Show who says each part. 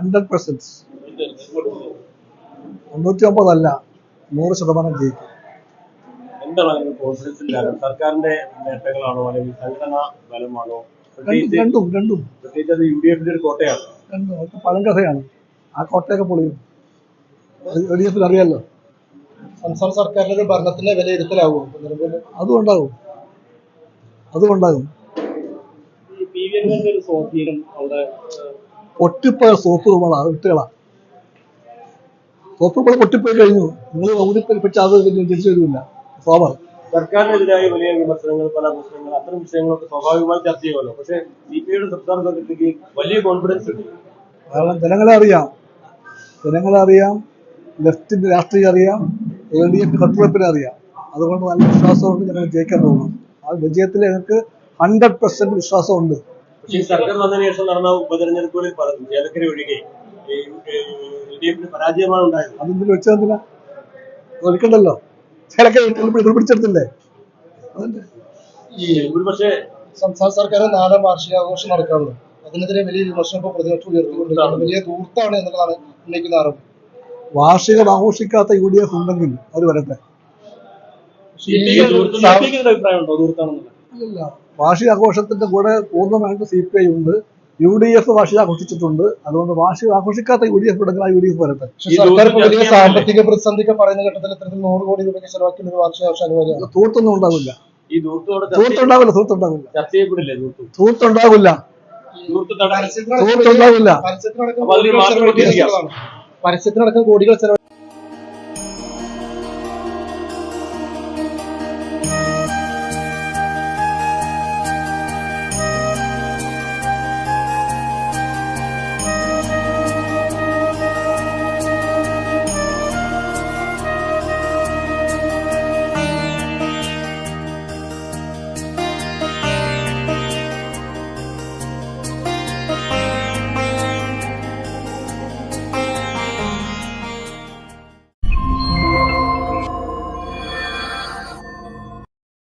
Speaker 1: Hundred percent തൊണ്ണൂറ്റി ഒമ്പതല്ല നൂറ് ശതമാനം ജയിക്കും.
Speaker 2: എന്താണ് കോൺഫിഡൻസ് ഇല്ലാതെ? സർക്കാരിന്റെ നേട്ടങ്ങളാണോ അല്ലെങ്കിൽ സംഘടനാ ബലമാണോ?
Speaker 1: രണ്ടും രണ്ടും രണ്ടും.
Speaker 2: പ്രത്യേകിച്ച് അത് യു ഡി എഫിന്റെ ഒരു കോട്ടയാണ്.
Speaker 1: രണ്ടും. പഴങ്കഥയാണ്. ആ കോട്ടയൊക്കെ പൊളിയും. യു ഡി എഫിൽ അറിയാലോ?
Speaker 3: സംസ്ഥാന സർക്കാരിന്റെ ഒരു ഭരണത്തിന്റെ വിലയിരുത്തലാവും. നിലവിൽ
Speaker 1: അതുകൊണ്ടാകും അതും
Speaker 2: ഈ പി ഒരു സ്വാധീനം അവിടെ
Speaker 1: പൊട്ടിപ്പോയ സോപ്പ് നമ്മളാ വിട്ടുകളാ സോപ്പ് നമ്മൾ പൊട്ടിപ്പോയി കഴിഞ്ഞു. നിങ്ങൾ ഊതിപ്പറ്റി അത് തിരിച്ചു വരില്ല. സ്വാഭാവികം.
Speaker 2: സർക്കാരിനെതിരായ വലിയ വിമർശനങ്ങൾ പല പ്രശ്നങ്ങൾ അത്തരം വിഷയങ്ങളൊക്കെ സ്വാഭാവികമായി ചർച്ച ചെയ്യുമല്ലോ. പക്ഷെ സി പി ഐയുടെ സംസ്ഥാന സെക്രട്ടറിക്ക് വലിയ കോൺഫിഡൻസ് ഉണ്ട്.
Speaker 1: കാരണം ജനങ്ങളെ അറിയാം. ജനങ്ങളെ അറിയാം. ലെഫ്റ്റിന്റെ രാഷ്ട്രീയം അറിയാം. എൽ ഡി എഫ് കട്ടുറപ്പിനെ അറിയാം. അതുകൊണ്ട് നല്ല വിശ്വാസമുണ്ട് ഞങ്ങൾ ജയിക്കാൻ പോകുന്നു ആ വിജയത്തിൽ ഞങ്ങൾക്ക് ഹൺഡ്രഡ് പെർസെന്റ് വിശ്വാസമുണ്ട്.
Speaker 2: പക്ഷേ ഈ സർക്കാർ വന്നതിന് ശേഷം നടന്ന ഉപതെരഞ്ഞെടുപ്പുകളിൽ പലതും ചേലക്കര ഒഴികെ പരാജയമാണ് ഉണ്ടായത്.
Speaker 1: അതെന്തിനു വെച്ചതെന്തിനാ ഒഴിക്കണ്ടല്ലോ ചിലക്കെ പിടിച്ചെടുത്തില്ലേ?
Speaker 2: ഈ ഒരുപക്ഷെ
Speaker 3: സംസ്ഥാന സർക്കാർ നാലാം വാർഷികാഘോഷം നടക്കാറുണ്ട്. അതിനെതിരെ വലിയ വിമർശനം ഇപ്പോൾ പ്രതിപക്ഷം ഉയർത്തിക്കൊണ്ടിരിക്കുകയാണ്. വലിയ ദൂർത്താണ് എന്നുള്ളതാണ് ഉന്നയിക്കുന്ന ആരോപണം.
Speaker 1: വാർഷികം ആഘോഷിക്കാത്ത യു ഡി എഫ് ഉണ്ടെങ്കിൽ അവർ വരട്ടെ
Speaker 2: സി പി ഐ വാർഷിക ആഘോഷത്തിന്റെ
Speaker 1: ഇല്ല വാർഷികാഘോഷത്തിന്റെ കൂടെ പൂർണമായിട്ട് സി പി ഐ ഉണ്ട്. യു ഡി എഫ് വാർഷിക ആഘോഷിച്ചിട്ടുണ്ട്. അതുകൊണ്ട് വാർഷിക ആഘോഷിക്കാത്ത യു ഡി എഫ് ഉണ്ടെങ്കിൽ ആ യു ഡി എഫ് വരട്ടെ
Speaker 3: സർക്കാർ ഇപ്പോൾ വലിയ സാമ്പത്തിക പ്രതിസന്ധിക്ക് പറയുന്ന ഘട്ടത്തിൽ ഇത്തരത്തിൽ നൂറ് കോടി രൂപയ്ക്ക് ചെലവാക്കി ഒരു വാർഷികാഘോഷം അനിവാര്യമാണ്.
Speaker 1: ഇത് തൂർത്തൊന്നും ഉണ്ടാവില്ല. തൂർത്തുണ്ടാവില്ല
Speaker 2: ദൂരത്ത് തടയാൻ
Speaker 1: തൂർത്തുണ്ടാവില്ല
Speaker 3: പരസ്യത്തിനടക്കം കോടികൾ
Speaker 2: മാറ്റം